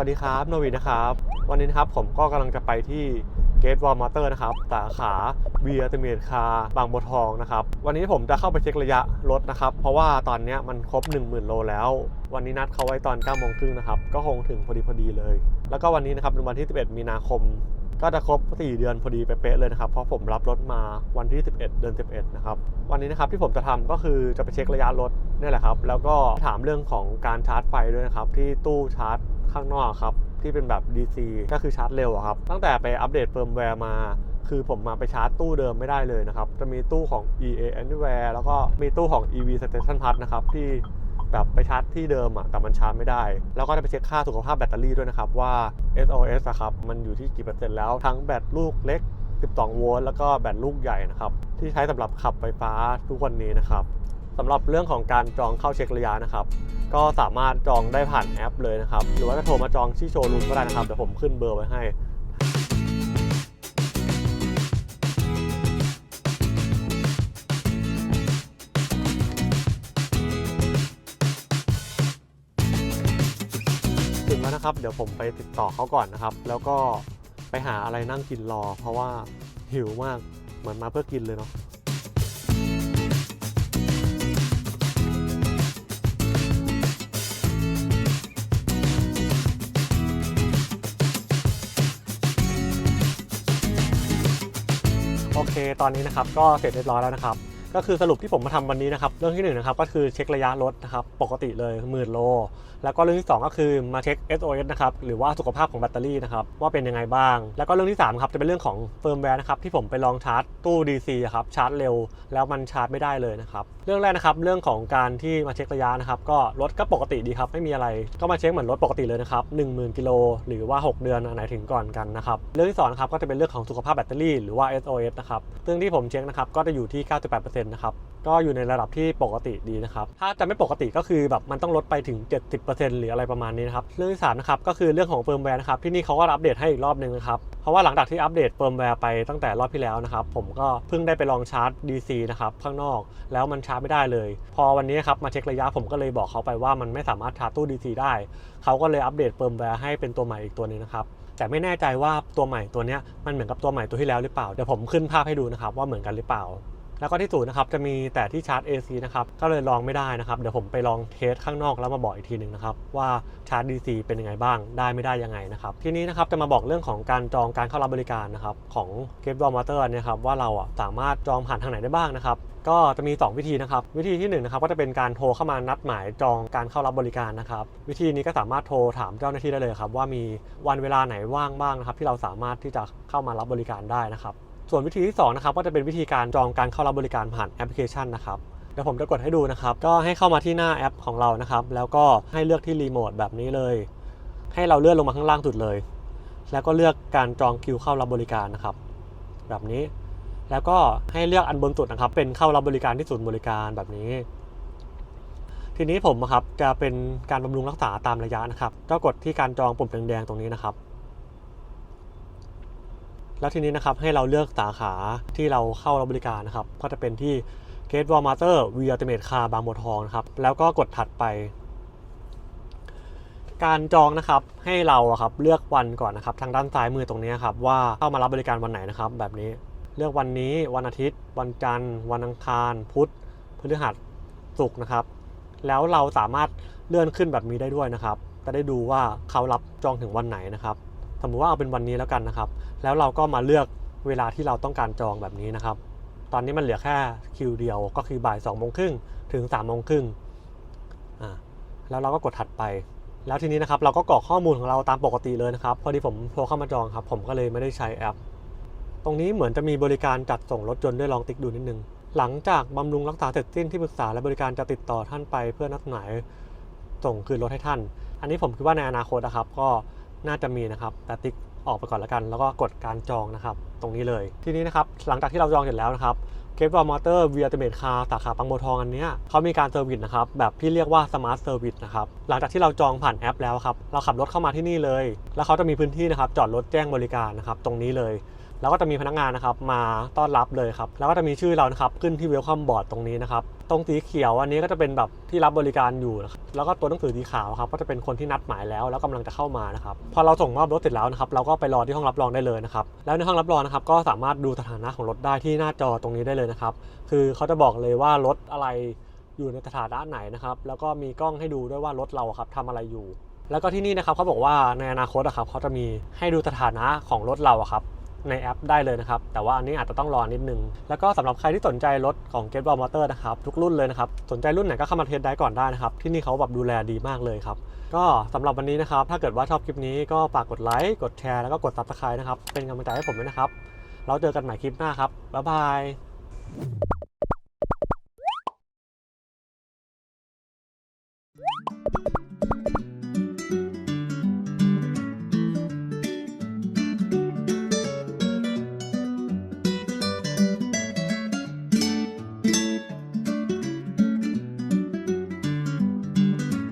วัสดีครับโนวีนะครับ วันนี้นะครับผมก็กำลังจะไปที่ Gate Wall Motor นะครับสาขาเบียร์เตเมียคาบางบัวทองนะครับ วันนี้ผมจะเข้าไปเช็คระยะรถนะครับ เพราะว่าตอนนี้มันครบ 10,000 โลแล้ว วันนี้นัดเขาไว้ตอน9โมงครึ่งนะครับ ก็คงถึงพอดีพอดีเลย แล้วก็วันนี้นะครับเป็นวันที่ 11 มีนาคม ก็จะครบ 4 เดือนพอดีเป๊ะเลยนะครับ เพราะผมรับรถมาวันที่ 11 เดือน 11 นะครับ วันนี้นะครับที่ผมจะทำก็คือจะไปเช็คระยะรถนี่แหละครับ แล้วก็ถามเรื่องของการชาร์จไฟด้วยนะครับที่ตู้ชาร์จ ข้างนอกครับ ที่เป็นแบบ DC ก็คือชาร์จเร็วครับ ตั้งแต่ไปอัปเดตเฟิร์มแวร์มา คือผมมาไปชาร์จตู้เดิมไม่ได้เลยนะครับ จะมีตู้ของ EA Anywhere แล้วก็มีตู้ของ EV Station Plus นะครับที่แบบไปชาร์จที่เดิมอะแต่มันชาร์จไม่ได้ แล้วก็จะไปเช็คค่าสุขภาพแบตเตอรี่ด้วยนะครับว่า SOS อะครับมันอยู่ที่กี่เปอร์เซ็นต์แล้วทั้งแบตลูกเล็ก 12 โวลต์แล้วก็แบตลูกใหญ่นะครับที่ใช้สำหรับขับไฟฟ้าทุกวันนี้นะครับสำหรับเรื่องของการจองเข้าเช็คระยะนะครับ ก็สามารถจองได้ผ่านแอปเลยนะครับ หรือว่าจะโทรมาจองที่โชว์รูมก็ได้นะครับ เดี๋ยวผมขึ้นเบอร์ไว้ให้ถึงแล้วนะครับ เดี๋ยวผมไปติดต่อเขาก่อนนะครับ แล้วก็ไปหาอะไรนั่งกินรอ เพราะว่าหิวมาก เหมือนมาเพื่อกินเลยเนาะ โอเค ตอนนี้นะครับก็เสร็จเรียบร้อยแล้วนะครับ ก็คือสรุปที่ผมมาทำวันนี้นะครับ เรื่องที่หนึ่งนะครับก็คือเช็คระยะรถนะครับปกติเลยหมื่นโล แล้วก็เรื่องที่สองก็คือมาเช็ค SOS นะครับหรือว่าสุขภาพของแบตเตอรี่นะครับว่าเป็นยังไงบ้าง แล้วก็เรื่องที่สามครับจะเป็นเรื่องของเฟิร์มแวร์นะครับที่ผมไปลองชาร์จตู้ DC ครับชาร์จเร็ว แล้วมันชาร์จไม่ได้เลยนะครับเรื่องแรกนะครับเรื่องของการที่มาเช็คระยะนะครับก็รถก็ปกติดีครับไม่มีอะไรก็มาเช็คเหมือนรถปกติเลยนะครับ10,000กิโลหรือว่า 6 เดือนอันไหนถึงก่อนกันนะครับเรื่องที่สองนะครับก็จะเป็นเรื่องของสุขภาพแบตเตอรี่หรือว่า SOS นะครับซึ่งที่ผมเช็คนะครับก็จะอยู่ที่ 98%นะครับก็อยู่ในระดับที่ปกติดีนะครับ ถ้าจะไม่ปกติก็คือแบบมันต้องลดไปถึง 70%หรืออะไรประมาณนี้นะครับ เรื่องที่สามนะครับก็คือเรื่องของเฟิร์มแวร์นะครับ ที่นี่เขาก็อัปเดตให้อีกรอบหนึ่งนะครับ เพราะว่าหลังจากที่อัปเดตเฟิร์มแวร์ไปตั้งแต่รอบที่แล้วนะครับ ผมก็เพิ่งได้ไปลองชาร์จ DC นะครับข้างนอก แล้วมันชาร์จไม่ได้เลย พอวันนี้ครับมาเช็คระยะผมก็เลยบอกเขาไปว่ามันไม่สามารถชาร์จตู้ DC ได้เขาก็เลยอัปเดตเฟิร์มแวร์ให้เป็นตัวใหม่อีกตัวหนึงนะครับแต่ไม่แน่ใจว่าตัวใหม่ตัวนี้มันเหมือนกับตัวใหม่ตัวที่แล้วหรือเปล่าเดี๋ยวผมขึ้นภาพให้ดูนะครับว่าเหมือนกันหรือเปล่า แล้วก็ที่ศูนย์นะครับจะมีแต่ที่ชาร์จ AC นะครับก็เลยลองไม่ได้นะครับเดี๋ยวผมไปลองเทสข้างนอกแล้วมาบอกอีกทีหนึ่งนะครับว่าชาร์จ DC เป็นยังไงบ้างได้ไม่ได้ยังไงนะครับทีนี้นะครับจะมาบอกเรื่องของการจองการเข้ารับบริการนะครับของ g a t e w a l Motor เนี่ยครับว่าเราอะสามารถจองผ่านทางไหนได้บ้างนะครับก็จะมี 2 วิธีนะครับ วิธีที่1นะครับก็จะเป็นการโทรเข้ามานัดหมายจองการเข้ารับบริการนะครับ วิธีนี้ก็สามารถโทรถามเจ้าหน้าที่ได้เลยครับว่ามีวันเวลาไหนว่างบ้างนะครับที่เราสามารถที่จะเข้ามารับบริการได้นะครับ ส่วนวิธีที่2นะครับก็จะเป็นวิธีการจองการเข้ารับบริการผ่านแอปพลิเคชันนะครับเดี๋ยวผมจะกดให้ดูนะครับ ก็ให้เข้ามาที่หน้าแอปของเรานะครับ แล้วก็ให้เลือกที่รีโมทแบบนี้เลย ให้เราเลื่อนลงมาข้างล่างสุดเลย แล้วก็เลือกการจองคิวเข้ารับบริการนะครับ แบบนี้ แล้วก็ให้เลือกอันบนสุดนะครับ เป็นเข้ารับบริการที่ศูนย์บริการแบบนี้ ทีนี้ผมอะครับจะเป็นการบำรุงรักษาตามระยะนะครับ ก็กดที่การจองปุ่มแดงๆตรงนี้นะครับ แล้วทีนี้นะครับให้เราเลือกสาขาที่เราเข้ารับบริการนะครับ ก็จะเป็นที่ Gate Wall Motor v i a Ultimate Car บางบัวทองนะครับ แล้วก็กดถัดไป การจองนะครับให้เราครับเลือกวันก่อนนะครับ ทางด้านซ้ายมือตรงนี้ครับว่าเข้ามารับบริการวันไหนนะครับ แบบนี้เลือกวันนี้วันอาทิตย์ วันจันทร์ วันอังคาร พุธพฤหัสศุกร์นะครับ แล้วเราสามารถเลื่อนขึ้นแบบนี้ได้ด้วยนะครับ จะได้ดูว่าเขารับจองถึงวันไหนนะครับ สมมุติว่าเอาเป็นวันนี้แล้วกันนะครับ แล้วเราก็มาเลือกเวลาที่เราต้องการจองแบบนี้นะครับ ตอนนี้มันเหลือแค่คิวเดียวก็คือบ่าย2องโมงครึ่งถึง3ามโมงครึ่งอ่าแล้วเราก็กดถัดไป แล้วทีนี้นะครับเราก็กรอกข้อมูลของเราตามปกติเลยนะครับ พอดีผมโทรเข้ามาจองครับ ผมก็เลยไม่ได้ใช้แอป ตรงนี้เหมือนจะมีบริการจัดส่งรถยนต์ด้วยลองติ๊กดูนิดนึง หลังจากบำรุงรักษาเสร็จสิ้นที่ปรึกษาและบริการจะติดต่อท่านไปเพื่อนัดหมายส่งคืนรถให้ท่าน อันนี้ผมคิดว่าในอนาคตนะครับ ก็ น่าจะมีนะครับ แต่ติ๊กออกไปก่อนแล้วกัน แล้วก็กดการจองนะครับ ตรงนี้เลย ทีนี้นะครับ หลังจากที่เราจองเสร็จแล้วนะครับเกฟวอลมอเตอร์วีอัลติเมทคาสาขาบางบัวทองอันนี้เขามีการเซอร์วิสนะครับ แบบที่เรียกว่าสมาร์ทเซอร์วิสนะครับ หลังจากที่เราจองผ่านแอปแล้วครับ เราขับรถเข้ามาที่นี่เลย แล้วเขาจะมีพื้นที่นะครับ จอดรถแจ้งบริการนะครับ ตรงนี้เลย แล้วก็จะมีพนักงานนะครับมาต้อนรับเลยครับแล้วก็จะมีชื่อเรานะครับขึ้นที่ welcome board ตรงนี้นะครับตรงสีเขียวอันนี้ก็จะเป็นแบบที่รับบริการอยู่นะครับแล้วก็ตัวหนังสือสีขาวครับก็จะเป็นคนที่นัดหมายแล้ว แล้วกำลังจะเข้ามานะครับพอเราส่งมอบรถเสร็จแล้วนะครับเราก็ไปรอที่ห้องรับรองได้เลยนะครับแล้วในห้องรับรองนะครับก็สามารถดูสถานะของรถได้ที่หน้าจอตรงนี้ได้เลยนะครับคือเขาจะบอกเลยว่ารถอะไรอยู่ในสถานะไหนนะครับแล้วก็มีกล้องให้ดูด้วยว่ารถเราครับทำอะไรอยู่ แล้วก็ที่นี่นะครับเขาบอกว่าในอนาคตอะครับเขาจะมีให้ดูสถานะของรถเราครับ ในแอปได้เลยนะครับ แต่ว่าอันนี้อาจจะต้องรอนิดนึง แล้วก็สำหรับใครที่สนใจรถของ g e t b a l Motor นะครับ ทุกรุ่นเลยนะครับ สนใจรุ่นไหนก็เข้ามาเทสได้ก่อนได้นะครับ ที่นี่เขาแบบดูแลดีมากเลยครับ ก็สำหรับวันนี้นะครับ ถ้าเกิดว่าชอบคลิปนี้ก็ฝากกดไลค์กดแชร์แล้วก็กดซับสไคร b e นะครับเป็นกำลังใจให้ผมด้วยนะครับเราเจอกันใหม่คลิปหน้าครับบ๊ายบาย